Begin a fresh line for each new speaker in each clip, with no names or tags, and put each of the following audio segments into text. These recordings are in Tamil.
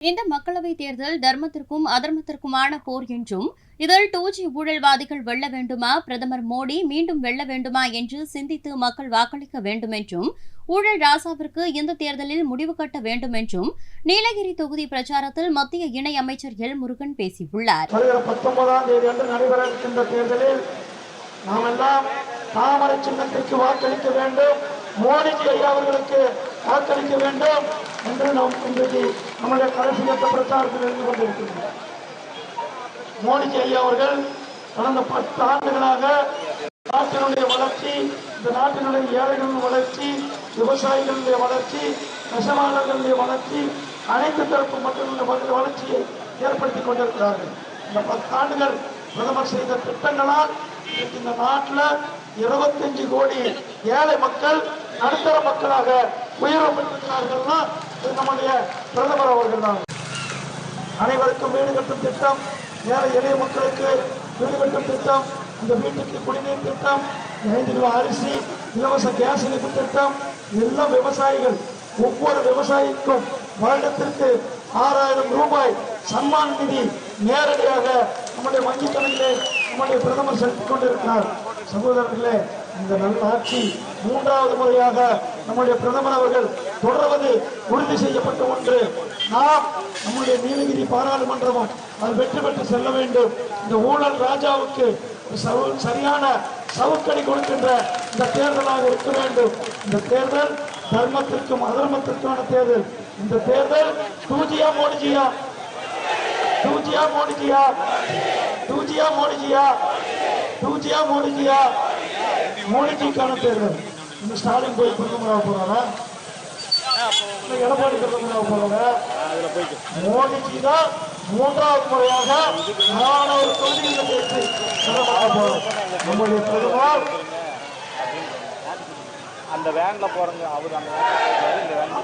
இந்த மக்களவைத் தேர்தல் தர்மத்திற்கும் அதர்மத்திற்குமான போர் என்றும் இதில் டூ ஜி ஊழல்வாதிகள் வெல்ல வேண்டுமா பிரதமர் மோடி மீண்டும் வெல்ல வேண்டுமா என்று சிந்தித்து மக்கள் வாக்களிக்க வேண்டும் என்றும் ஊழல் ராசாவிற்கு இந்த தேர்தலில் முடிவு கட்ட வேண்டும் என்றும் நீலகிரி தொகுதி பிரச்சாரத்தில் மத்திய இணை அமைச்சர் எல் முருகன் பேசியுள்ளார்.
தாமரை சின்னத்திற்கு வாக்களிக்க வேண்டும். மோடிஜி ஐயா அவர்களுக்கு வாக்களிக்க வேண்டும் என்று நாம் இன்றைக்கு நம்முடைய கடைசி கட்ட பிரச்சாரத்தில் இருந்து கொண்டிருக்கிறோம். மோடிஜி ஐயா அவர்கள் கடந்த பத்து ஆண்டுகளாக நாட்டினுடைய வளர்ச்சி இந்த நாட்டினுடைய ஏழைகளின் வளர்ச்சி விவசாயிகளுடைய வளர்ச்சி நெசவாளர்களுடைய வளர்ச்சி அனைத்து தரப்பு மக்களுடைய வளர்ச்சியை ஏற்படுத்தி கொண்டிருக்கிறார்கள். இந்த பத்து ஆண்டுகள் பிரதமர் செய்த திட்டங்களால் இந்த நாட்டில் இருபத்தஞ்சு கோடி ஏழை மக்கள் நடுத்தர மக்களாக உயர்வு பெற்றிருக்கிறார்கள்னா இது நம்முடைய பிரதமர் அவர்கள் தான். அனைவருக்கும் வீடு கட்டும் திட்டம் ஏழை எளிய மக்களுக்கு வீடு கட்டும் திட்டம் இந்த வீட்டுக்கு குடிநீர் திட்டம் ஐந்து கிலோ அரிசி இலவச கேஸ் இணைப்பு திட்டம் எல்லாம் விவசாயிகள். ஒவ்வொரு விவசாயிக்கும் வருடத்திற்கு ஆறாயிரம் ரூபாய் சன்மான் நிதி நேரடியாக நம்முடைய வங்கிக் கணக்கிலே நம்முடைய பிரதமர் செலுத்திக் கொண்டிருக்கிறார். சகோதரர்களே இந்த நல்ல ஆட்சி மூன்றாவது முறையாக நம்முடைய பிரதமர் அவர்கள் தொடர்வது உறுதி செய்யப்பட்ட ஒன்று. நாம் நம்முடைய நீலகிரி பாராளுமன்றமும் அது வெற்றி பெற்று செல்ல வேண்டும். இந்த ஊழல் ராஜாவுக்கு ஒரு சவு- சரியான சவுக்கடி கொடுக்கின்ற இந்த தேர்தலாக இருக்க வேண்டும். இந்த தேர்தல் தர்மத்திற்கும் அதர்மத்திற்கான தேர்தல். இந்த தேர்தல் தூஜியா மோடிஜியா. தூஜியா மோடிஜியா. தூஜியா மோடிஜியா. தூஜியா மோடிஜியா. மோடிஜிக்கான தேர்தல். இந்த ஸ்டாலின் போய் பிரதமராக போறாரா? எடப்பாடி பிரதமராக போறாரா? மோடிஜி தான் மூன்றாவது முறையாக நானூறு தொகுதிகளில் பேசி பிரதமராக போறோம் நம்முடைய பிரதமர்
அந்த வேன்ல போறவங்க அவர் அந்த இந்த வேன்ல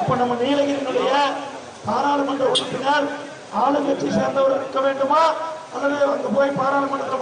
இப்ப நம்ம நீலகிரியினுடைய பாராளுமன்ற உறுப்பினர் ஆளுங்கட்சி சேர்ந்தவர் இருக்க வேண்டுமா? அல்லது அங்க போய் பாராளுமன்றத்தில்